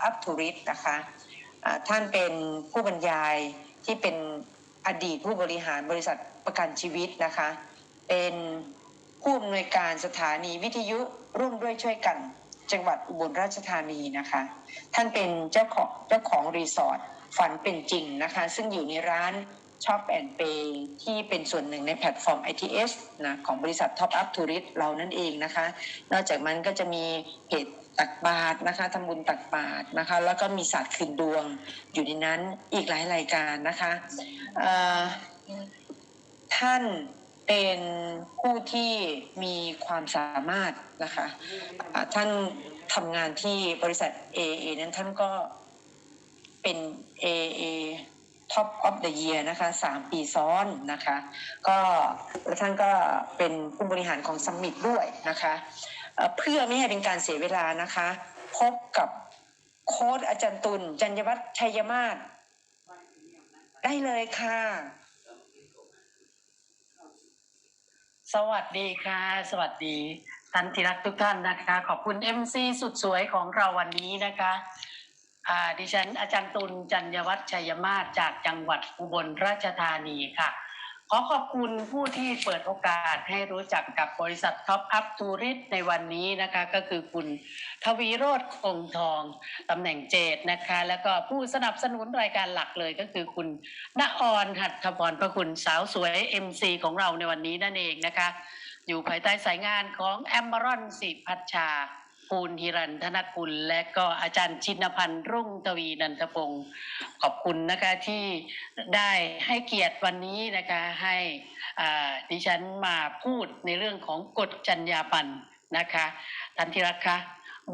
อัพทูริสนะคะอ่าท่านเป็นผู้บรรยายที่เป็นอดีตผู้บริหารบริษัทประกันชีวิตนะคะ เป็นผู้อำนวยการสถานีวิทยุร่วมด้วยช่วยกันจังหวัดอุบลราชธานีนะคะ ท่านเป็นเจ้าของเจ้าของรีสอร์ทฝันเป็นจริงนะคะ ซึ่งอยู่ในร้านช็อปแอนเปที่เป็นส่วนหนึ่งในแพลตฟอร์ม ITS นะของบริษัท Top Up Tourist เรานั่นเองนะคะ นอกจากนั้นก็จะมีเพจ ตักบาตรนะคะทำบุญตักบาตรนะคะ แล้วก็มีศาสตร์คืนดวงอยู่ในนั้นอีกหลายรายการนะคะท่านเป็นผู้ที่มีความสามารถนะคะท่านทำงานที่บริษัท AA นั้นท่านก็เป็น AA Top of the Year นะคะสามปีซ้อนนะคะ ก็แล้วท่านก็เป็นผู้บริหารของซัมมิตด้วยนะคะ เพื่อไม่ให้เป็นการเสียเวลานะคะ พบกับโค้ดอาจารย์ตุลจัญญวัฒน์ชัยมาศได้เลยค่ะ สวัสดีค่ะ สวัสดีท่านที่รักทุกท่านนะคะ ขอบคุณ MC สุดสวยของเราวันนี้นะคะดิฉันอาจารย์ตุลจัญญวัฒน์ชัยมาศจากจังหวัดอุบลราชธานีค่ะ ขอขอบคุณผู้ที่เปิดโอกาสให้รู้จักกับบริษัท Top Up Tourist ในวันนี้นะคะก็คือคุณทวีโรธคงทองตำแหน่งเจดนะคะ แล้วก็ผู้สนับสนุนรายการหลักเลยก็คือคุณณออนหัตถพรพระคุณสาวสวย MC ของเราในวันนี้นั่นเองนะคะ อยู่ภายใต้สายงานของแอมบารอนสิพัชชา ภูลฮิรันธนกุล และก็อาจารย์ชินพันธ์รุ่งทวีนันทพงศ์ขอบคุณนะคะที่ได้ให้เกียรติวันนี้นะคะให้ดิฉันมาพูดในเรื่องของกฎจรรยาบรรณนะคะท่านที่รักคะ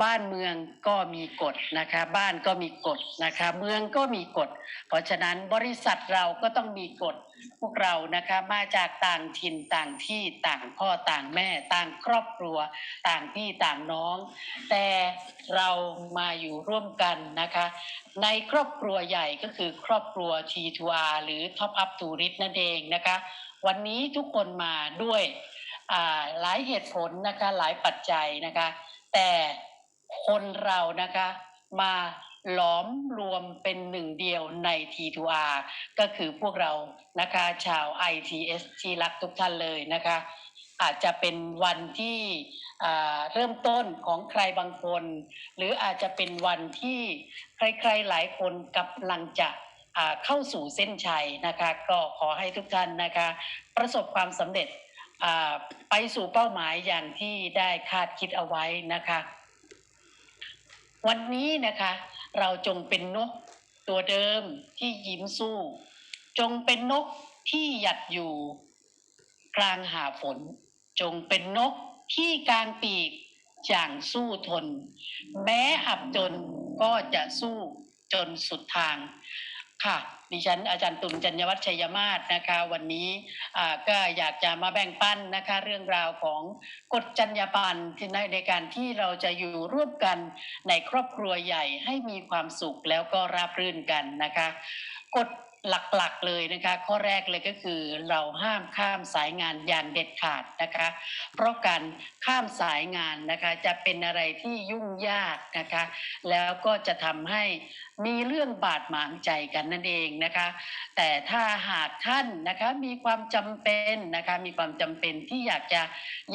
บ้านเมืองก็มีกฎนะคะบ้านก็มีกฎนะคะเมืองก็มีกฎ เพราะฉะนั้นบริษัทเราก็ต้องมีกฎ พวกเรานะคะมาจากต่างถิ่นต่างที่ต่างพ่อต่างแม่ ต่างครอบครัว ต่างพี่ต่างน้อง แต่เรามาอยู่ร่วมกันนะคะในครอบครัวใหญ่ก็คือครอบครัว T2R หรือ Top Up Tourist นั่นเองนะคะวันนี้ทุกคนมาด้วยหลายเหตุผลนะคะหลายปัจจัยนะคะแต่ คนเรานะคะ มาหลอมรวมเป็นหนึ่งเดียวใน T2R ก็คือพวกเรานะคะชาว ITS ที่รักทุกท่านเลยนะคะ อาจจะเป็นวันที่เริ่มต้นของใครบางคน หรืออาจจะเป็นวันที่ใครๆหลายคนกำลังจะเข้าสู่เส้นชัยนะคะ ก็ขอให้ทุกท่านนะคะ ประสบความสำเร็จไปสู่เป้าหมายอย่างที่ได้คาดคิดเอาไว้นะคะ วันนี้นะคะ เราจงเป็นนกตัวเดิมที่ยิ้มสู้ จงเป็นนกที่หยัดอยู่ กลางหาฝน จงเป็นนกที่กลางปีกอย่างสู้ทน แม้อับจนก็จะสู้จนสุดทาง ค่ะ ดิฉันอาจารย์ตุลจัญญวัฒน์ชัยมาศนะคะ วันนี้ก็อยากจะมาแบ่งปันนะคะ เรื่องราวของกฎจรรยาบรรณที่ในในการที่เราจะอยู่ร่วมกันในครอบครัวใหญ่ให้มีความสุขแล้วก็ราบรื่นกันนะคะกฎ หลักๆเลยนะคะข้อแรกเลยก็คือเราห้ามข้ามสายงานอย่างเด็ดขาดนะคะเพราะการข้ามสายงานนะคะจะเป็นอะไรที่ยุ่งยากนะคะแล้วก็จะทำให้มีเรื่องบาดหมางใจกันนั่นเองนะคะ แต่ถ้าหากท่านนะคะมีความจำเป็นนะคะมีความจำเป็นที่อยากจะ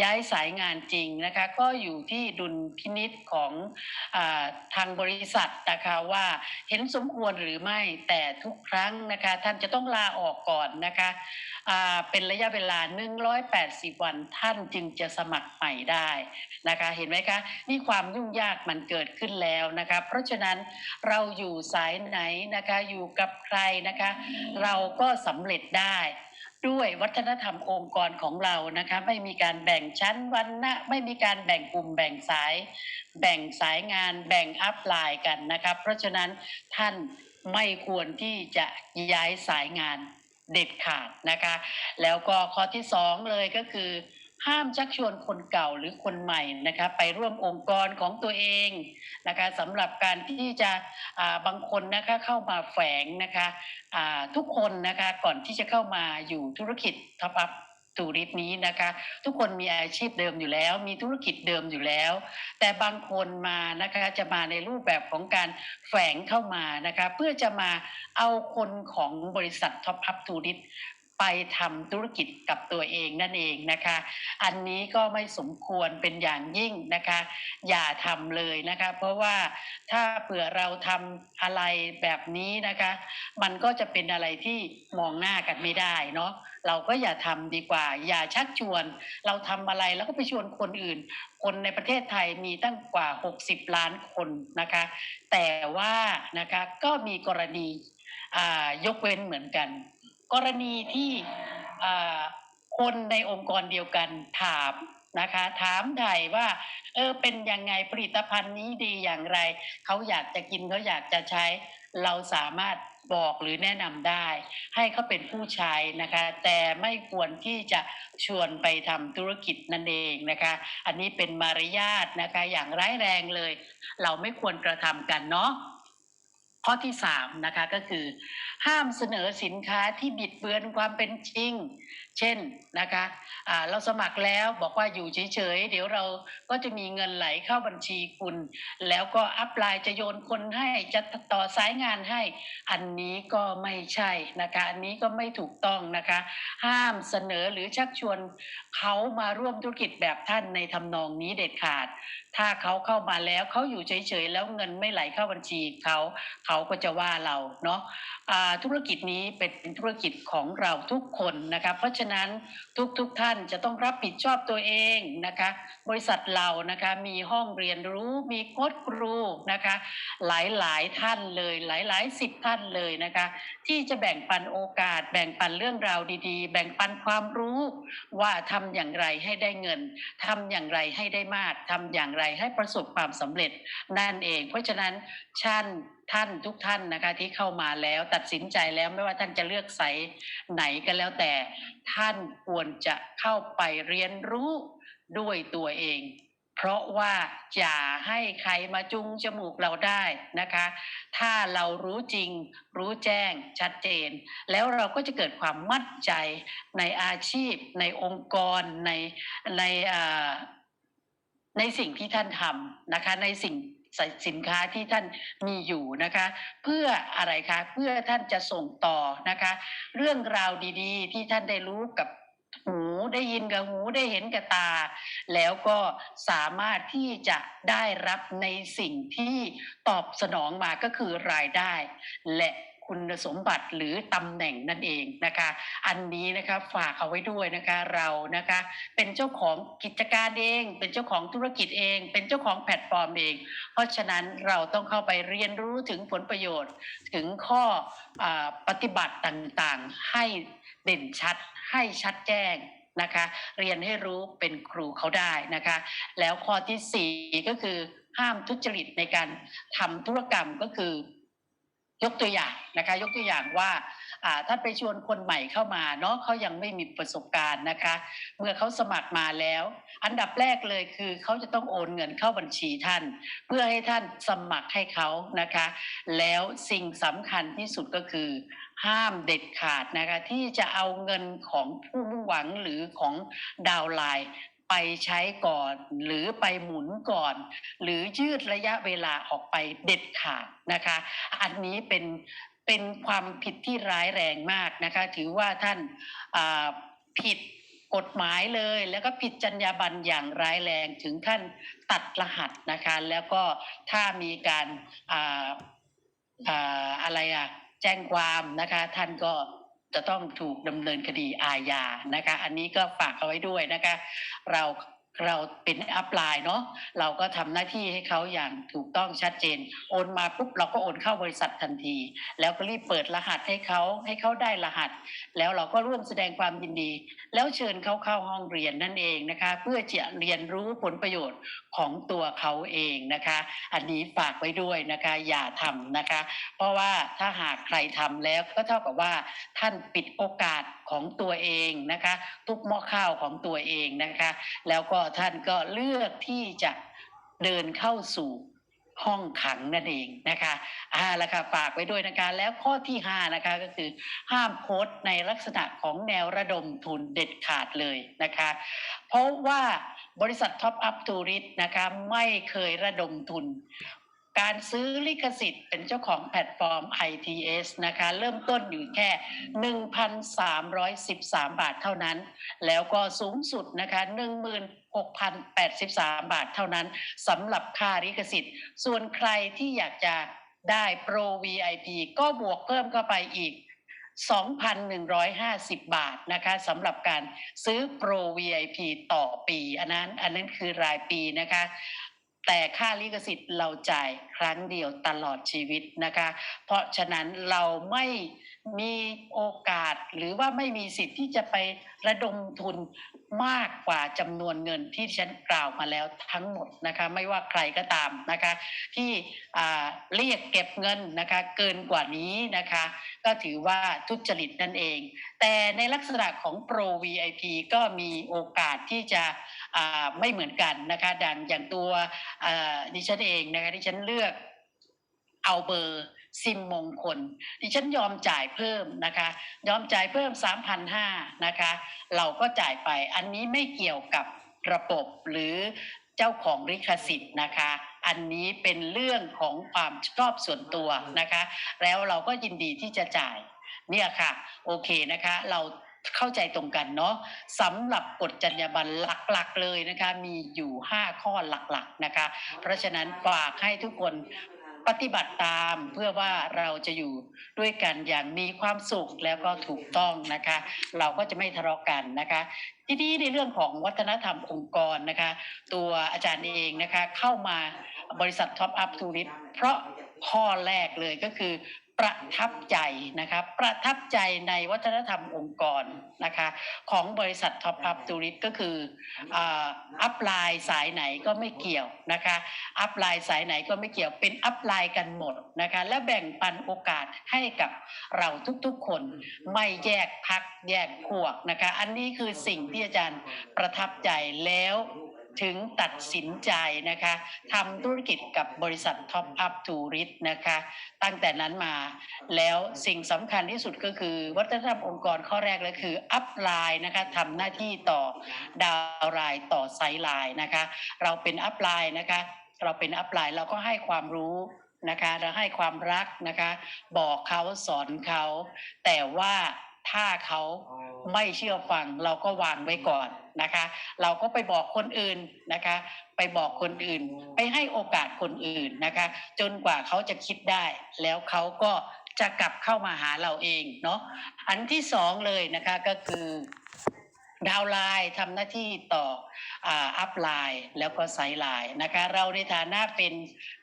ย้ายสายงานจริงนะคะก็อยู่ที่ดุลพินิษของอทางบริษัทนะคะว่าเห็นสมควรหรือไม่แต่ทุกครั้งนะคะ ท่านจะต้องลาออกก่อนนะคะเป็นระยะเวลา 180 วันท่านจึงจะสมัครใหม่ได้นะคะเห็นไหมคะนี่ความยุ่งยากมันเกิดขึ้นแล้วนะคะเพราะฉะนั้นเราอยู่สายไหนนะคะอยู่กับใครนะคะเราก็สำเร็จได้ด้วยวัฒนธรรมองค์กรของเรานะคะไม่มีการแบ่งชั้นวันนะไม่มีการแบ่งกลุ่มแบ่งสาย แบ่งสายงาน แบ่งอัพไลน์กันนะคะเพราะฉะนั้นท่าน ไม่ควรที่จะย้ายสายงานเด็ดขาดนะคะ แล้วก็ข้อที่สองเลยก็คือ ห้ามชักชวนคนเก่าหรือคนใหม่นะคะไปร่วมองค์กรของตัวเองนะคะสำหรับการที่จะอ่าบางคนนะคะเข้ามาแฝงนะคะอ่าทุกคนนะคะก่อนที่จะเข้ามาอยู่ธุรกิจท็อปอัพ สูริสนี้นะคะ ทุกคนมีอาชีพเดิมอยู่แล้ว มีธุรกิจเดิมอยู่แล้ว แต่บางคนมานะคะจะมาในรูปแบบของการแฝงเข้ามานะคะ เพื่อจะมาเอาคนของบริษัทท็อปอัพทูริส ไปทำธุรกิจกับตัวเองนั่นเองนะคะ อันนี้ก็ไม่สมควรเป็นอย่างยิ่งนะคะ อย่าทำเลยนะคะ เพราะว่าถ้าเผื่อเราทำอะไรแบบนี้นะคะ มันก็จะเป็นอะไรที่มองหน้ากันไม่ได้เนาะเราก็อย่าทำดีกว่า อย่าชักชวน เราทำอะไรแล้วก็ไปชวนคนอื่น คนในประเทศไทยมีตั้งกว่า 60 ล้านคนนะคะ แต่ว่านะคะก็มีกรณีอ่ายกเว้นเหมือนกัน กรณีที่คนในองค์กรเดียวกันถามนะคะ ถามไถ่ว่าเออเป็นยังไงผลิตภัณฑ์นี้ดีอย่างไร เขาอยากจะกินเขาอยากจะใช้ เราสามารถบอกหรือแนะนำได้ ให้เขาเป็นผู้ใช้นะคะ แต่ไม่ควรที่จะชวนไปทำธุรกิจนั่นเองนะคะ อันนี้เป็นมารยาทนะคะ อย่างร้ายแรงเลย เราไม่ควรกระทำกันเนาะ ข้อที่สามนะคะก็คือ ห้ามเสนอสินค้าที่บิดเบือนความเป็นจริงเช่นนะคะอ่าเราสมัครแล้วบอกว่าอยู่เฉยๆ เดี๋ยวเราก็จะมีเงินไหลเข้าบัญชีคุณ แล้วก็อัพไลน์จะโยนคนให้จะต่อสายงานให้ อันนี้ก็ไม่ใช่นะคะ อันนี้ก็ไม่ถูกต้องนะคะ ห้ามเสนอหรือชักชวนเขามาร่วมธุรกิจแบบท่านในทำนองนี้เด็ดขาด ถ้าเขาเข้ามาแล้วเขาอยู่เฉยๆ แล้วเงินไม่ไหลเข้าบัญชีเขาเขาก็จะว่าเราเนาะอ่าธุรกิจนี้เป็นธุรกิจของเราทุกคนนะคะเพราะฉะนั้นทุกๆทท่านจะต้องรับผิดชอบตัวเองนะคะ บริษัทเรานะคะมีห้องเรียนรู้มีโค้ชครูนะคะ หลายๆท่านเลย หลายๆสิบท่านเลยนะคะ ที่จะแบ่งปันโอกาส แบ่งปันเรื่องราวดีๆ แบ่งปันความรู้ว่าทำอย่างไรให้ได้เงินทำอย่างไรให้ได้มากทำอย่างไรให้ประสบความสำเร็จนั่นเอง เพราะฉะนั้นท่านท่านทุกท่านนะคะที่เข้ามาแล้วตัดสินใจแล้วไม่ว่าท่านจะเลือกไสายไหนก็แล้วแต่ ท่านควรจะเข้าไปเรียนรู้ด้วยตัวเอง เพราะว่าอย่าให้ใครมาจุงจมูกเราได้นะคะ ถ้าเรารู้จริง รู้แจ้งชัดเจน แล้วเราก็จะเกิดความมั่นใจในอาชีพ ในองค์กรในในในสิ่งที่ท่านทำนะคะในสิ่ง สินค้าที่ท่านมีอยู่นะคะ เพื่ออะไรคะเพื่อท่านจะส่งต่อนะคะ เรื่องราวดีๆ ที่ท่านได้รู้กับหูได้ยินกับหูได้เห็นกับตา แล้วก็สามารถที่จะได้รับในสิ่งที่ตอบสนองมาก็คือรายได้ และ คุณสมบัติหรือตำแหน่งนั่นเองนะคะ อันนี้นะคะฝากเอาไว้ด้วยนะคะเรานะคะ เป็นเจ้าของกิจการเอง เป็นเจ้าของธุรกิจเอง เป็นเจ้าของแพลตฟอร์มเอง เพราะฉะนั้นเราต้องเข้าไปเรียนรู้ถึงผลประโยชน์ ถึงข้ออปฏิบัติต่างๆ ให้เด่นชัดให้ชัดแจ้งนะคะ เรียนให้รู้เป็นครูเขาได้นะคะ แล้วข้อที่สี่ก็คือห้ามทุจริตในการทำธุรกรรมก็คือ ยกตัวอย่างนะคะยกตัวอย่างว่าอ่าถ้าไปชวนคนใหม่เข้ามาเนาะเขายังไม่มีประสบการณ์นะคะ เมื่อเขาสมัครมาแล้ว อันดับแรกเลยคือเขาจะต้องโอนเงินเข้าบัญชีท่าน เพื่อให้ท่านสมัครให้เขานะคะ แล้วสิ่งสำคัญที่สุดก็คือ ห้ามเด็ดขาดนะคะที่จะเอาเงินของผู้มุ่งหวังหรือของดาวไลน์ ไปใช้ก่อน หรือไปหมุนก่อน หรือยืดระยะเวลาออกไปเด็ดขาดนะคะ อันนี้เป็นเป็นความผิดที่ร้ายแรงมากนะคะ ถือว่าท่านผิดกฎหมายเลยแล้วก็ผิดจรรยาบรรณอย่างร้ายแรงถึงขั้นตัดรหัสนะคะ แล้วก็ถ้ามีการอาอาอะไรอะแจ้งความนะคะ ท่านก็ จะต้องถูกดำเนินคดีอาญานะคะ อันนี้ก็ฝากเอาไว้ด้วยนะคะ เรา เราเป็นอัพไลน์เนาะเราก็ทำหน้าที่ให้เขาอย่างถูกต้องชัดเจน โอนมาปุ๊บเราก็โอนเข้าบริษัททันที แล้วก็รีบเปิดรหัสให้เขาให้เขาได้รหัส แล้วเราก็ร่วมแสดงความยินดี แล้วเชิญเขาเข้าห้องเรียนนั่นเองนะคะ เพื่อจะเรียนรู้ผลประโยชน์ของตัวเขาเองนะคะ อันนี้ฝากไว้ด้วยนะคะ อย่าทำนะคะ เพราะว่าถ้าหากใครทำแล้วก็เท่ากับว่าท่านปิดโอกาส ของตัวเองนะคะ ทุกหม้อข้าวของตัวเองนะคะ แล้วก็ท่านก็เลือกที่จะเดินเข้าสู่ห้องขังนั่นเองนะคะอ่าล้วค่ะฝากไว้ด้วยนะคะ แล้วข้อที่ห้านะคะก็คือห้ามโพสต์ในลักษณะของแนวระดมทุนเด็ดขาดเลยนะคะ เพราะว่าบริษัทท็อปอัพทูริสนะคะไม่เคยระดมทุน การซื้อลิขสิทธิ์เป็นเจ้าของแพลตฟอร์ม ITS นะคะ เริ่มต้นอยู่แค่ 1,313 บาทเท่านั้น แล้วก็สูงสุดนะคะ16,083 บาทเท่านั้นสำหรับค่าลิขสิทธิ์ ส่วนใครที่อยากจะได้โปร VIP ก็บวกเพิ่มเข้าไปอีก 2,150 บาทนะคะสำหรับการซื้อโปร VIP ต่อปี อันนั้นอันนั้นคือรายปีนะคะ แต่ค่าลิขสิทธิ์เราจ่ายครั้งเดียวตลอดชีวิตนะคะ เพราะฉะนั้นเราไม่ มีโอกาสหรือว่าไม่มีสิทธิ์ที่จะไประดมทุนมากกว่าจำนวนเงินที่ฉันกล่าวมาแล้วทั้งหมดนะคะไม่ว่าใครก็ตามนะคะ ที่เรียกเก็บเงินนะคะเกินกว่านี้นะคะ ก็ถือว่าทุจริตนั่นเอง แต่ในลักษณะของ Pro VIP ก็มีโอกาสที่จะไม่เหมือนกันนะคะดังอย่างตัวอ่าดิฉันเองนะคะดิฉันเลือก เอาเบอร์ซิมมงคลดิฉันยอมจ่ายเพิ่มนะคะ ยอมจ่ายเพิ่ม 3,500นะคะ เราก็จ่ายไปอันนี้ไม่เกี่ยวกับระบบหรือเจ้าของลิขสิทธิ์นะคะ อันนี้เป็นเรื่องของความชอบส่วนตัวนะคะ แล้วเราก็ยินดีที่จะจ่ายเนี่ยค่ะ โอเคนะคะ เราเข้าใจตรงกันเนาะสำหรับกฎจรรยาบรรณหลักๆเลยนะคะ มีอยู่ 5 ข้อหลักๆนะคะ เพราะฉะนั้นฝากให้ทุกคน ปฏิบัติตามเพื่อว่าเราจะอยู่ด้วยกันอย่างมีความสุขแล้วก็ถูกต้องนะคะ เราก็จะไม่ทะเลาะกันนะคะ ที่นี่ในเรื่องของวัฒนธรรมองค์กรนะคะ ตัวอาจารย์เองนะคะเข้ามาบริษัทท็อปอัพทูริสเพราะข้อแรกเลยก็คือ ประทับใจนะคะประทับใจในวัฒนธรรมองค์กรนะคะของบริษัทท็อปอัพทูริสก็คืออัพไลน์สายไหนก็ไม่เกี่ยวนะคะอัพไลน์สายไหนก็ไม่เกี่ยวเป็นอัพไลน์กันหมดนะคะและแบ่งปันโอกาสให้กับเราทุกๆคนไม่แยกพักแยกพวกนะคะอันนี้คือสิ่งที่อาจารย์ประทับใจแล้ว ถึงตัดสินใจนะคะทำธุรกิจกับบริษัท Top Up Tourist นะคะตั้งแต่นั้นมาแล้วสิ่งสำคัญที่สุดก็คือ วัฒนธรรมองค์กรข้อแรกเลยคืออัพไลน์นะคะทำหน้าที่ต่อดาวไลน์ต่อไซไลน์นะคะเราเป็นอัพไลน์นะคะเราเป็นอัพไลน์เราก็ให้ความรู้นะคะเราให้ความรักนะคะบอกเขาสอนเขาแต่ว่า ถ้าเขาไม่เชื่อฟังเราก็วางไว้ก่อนนะคะ เราก็ไปบอกคนอื่นนะคะ ไปบอกคนอื่น ไปให้โอกาสคนอื่นนะคะ จนกว่าเขาจะคิดได้ แล้วเขาก็จะกลับเข้ามาหาเราเองเนาะอันที่สองเลยนะคะก็คือ ดาวน์ไลน์ทำหน้าที่ต่ออัพไลน์แล้วก็ไซด์ไลน์นะคะ เราในฐานะเป็น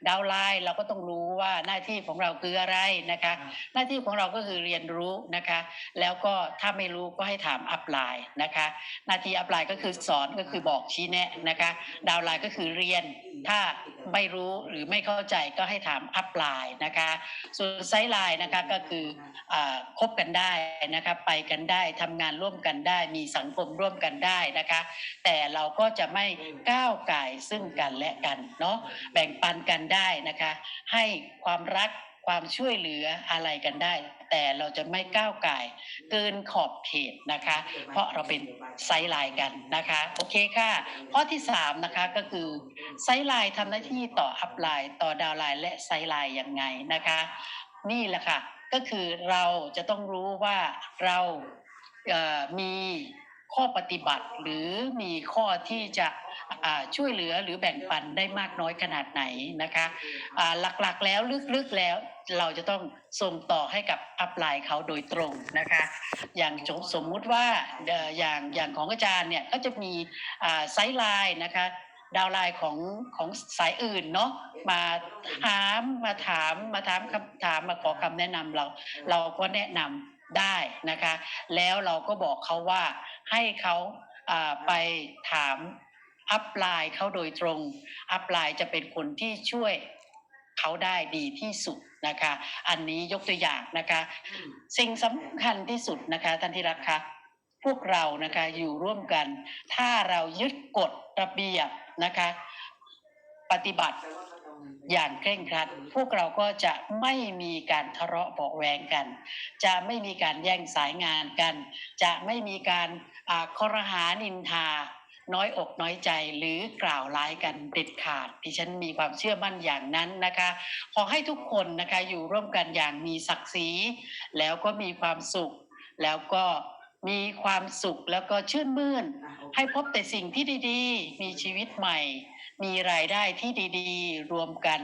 ดาวน์ไลน์เราก็ต้องรู้ว่าหน้าที่ของเราคืออะไรนะคะ หน้าที่ของเราก็คือเรียนรู้นะคะ แล้วก็ถ้าไม่รู้ก็ให้ถามอัพไลน์นะคะ หน้าที่อัพไลน์ก็คือสอนก็คือบอกชี้แนะนะคะ ดาวน์ไลน์ก็คือเรียนถ้าไม่รู้หรือไม่เข้าใจก็ให้ถามอัพไลน์นะคะ ส่วนไซด์ไลน์นะคะก็คืออาคบกันได้นะคะไปกันได้ทำงานร่วมกันได้มีสังคมร่วมกันได้นะคะ แต่เราก็จะไม่ก้าวไก่ซึ่งกันและกันเนาะแบ่งปันกันได้นะคะ ให้ความรักความช่วยเหลืออะไรกันได้ แต่เราจะไม่ก้าวไก่เกินขอบเขตนะคะ เพราะเราเป็นไซไลน์กันนะคะโอเคค่ะข้อที่สามนะคะก็คือไซไลน์ทำหน้าที่ต่ออัพไลน์ต่อดาวไลน์และไซไลน์ยังไงนะคะ นี่แหละค่ะก็คือเราจะต้องรู้ว่าเรามี ข้อปฏิบัติหรือมีข้อที่จะช่วยเหลือหรือแบ่งปันได้มากน้อยขนาดไหนนะคะหลักๆแล้วลึกๆแล้วเราจะต้องส่งต่อให้กับอัพไลน์เขาโดยตรงนะคะ อย่างสมมุติว่าอย่างอย่างของอาจารย์เนี่ยก็จะมีไซด์ไลน์นะคะดาวไลน์ของของสายอื่นเนาะมาถามมาถามมาถามคำถามมาขอคำแนะนำเรา เราก็แนะนำ ได้นะคะ แล้วเราก็บอกเขาว่าให้เขาอ่าไปถามอัพไลน์เขาโดยตรง อัพไลน์จะเป็นคนที่ช่วยเขาได้ดีที่สุดนะคะ อันนี้ยกตัวอย่างนะคะ สิ่งสำคัญที่สุดนะคะท่านที่รักคะพวกเรานะคะอยู่ร่วมกัน ถ้าเรายึดกฎระเบียบนะคะ ปฏิบัติ อย่างเคร่งครัด พวกเราก็จะไม่มีการทะเลาะเบาแวงกัน จะไม่มีการแย่งสายงานกัน จะไม่มีการอ่าคอรหานินทา น้อยอกน้อยใจหรือกล่าวร้ายกันเด็ดขาดดิฉันมีความเชื่อมั่นอย่างนั้นนะคะ ขอให้ทุกคนนะคะอยู่ร่วมกันอย่างมีศักดิ์ศรีแล้วก็มีความสุข แล้วก็มีความสุขแล้วก็ชื่นมื่น ให้พบแต่สิ่งที่ดีๆ มีชีวิตใหม่ มีรายได้ที่ดีๆ รวมกัน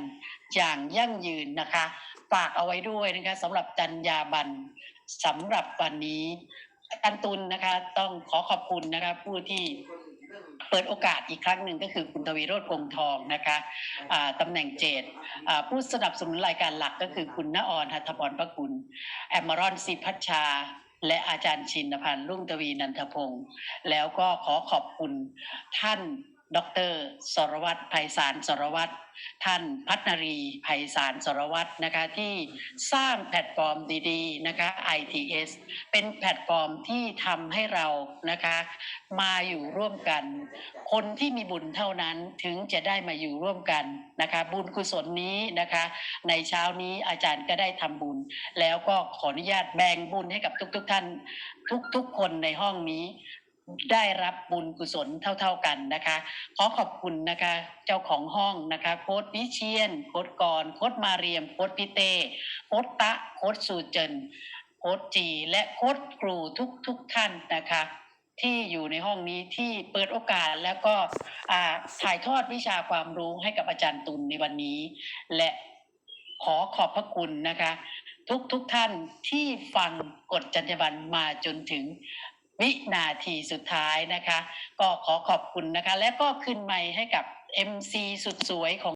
อย่างยั่งยืนนะคะ ฝากเอาไว้ด้วยนะคะสำหรับจัญญาบันสำหรับวันนี้อารย์ตุลนะคะ ต้องขอขอบคุณนะคะผู้ที่เปิดโอกาสอีกครั้งหนึ่งก็คือคุณทวีโรจน์กงทองนะคะอ่าตำแหน่งเจดอ่าผู้สนับสนุนรายการหลักก็คือคุณณออนหัตถพรพระคุณแอมมารอนสิพัชชา และอาจารย์ชินพันธ์รุ่งทวีนันทพงศ์แล้วก็ขอขอบคุณท่าน ดรสรวัตรไพศาลสรวัตรท่านพัฒนารีไพศาลสรวัตรนะคะที่สร้างแพลตฟอร์มดีๆนะคะ ITS เป็นแพลตฟอร์มที่ทำให้เรานะคะมาอยู่ร่วมกัน คนที่มีบุญเท่านั้นถึงจะได้มาอยู่ร่วมกันนะคะบุญกุศลนี้นะคะในเช้านี้อาจารย์ก็ได้ทำบุญ แล้วก็ขออนุญาตแบ่งบุญให้กับทุกๆทท่านทุกๆคนในห้องนี้ ได้รับบุญกุศลเท่าๆกันนะคะ ขอขอบคุณนะคะเจ้าของห้องนะคะ โค้ดวิเชียน โค้ดกรโค้ดมาเรียม โค้ดพิเต้โค้ดตะโค้ดสูเจนโค้ดจี และโค้ดครูทุกๆท่านนะคะ ที่อยู่ในห้องนี้ที่เปิดโอกาสแล้วก็อ่าถ่ายทอดวิชาความรู้ให้กับอาจารย์ตุลในวันนี้ และขอขอบพระคุณนะคะ ทุกทุกๆท่านที่ฟังกฎจรรยาบรรณมาจนถึง วินาทีสุดท้ายนะคะ ก็ขอขอบคุณนะคะ และก็ขึ้นไมค์ให้กับ MC สุดสวยของ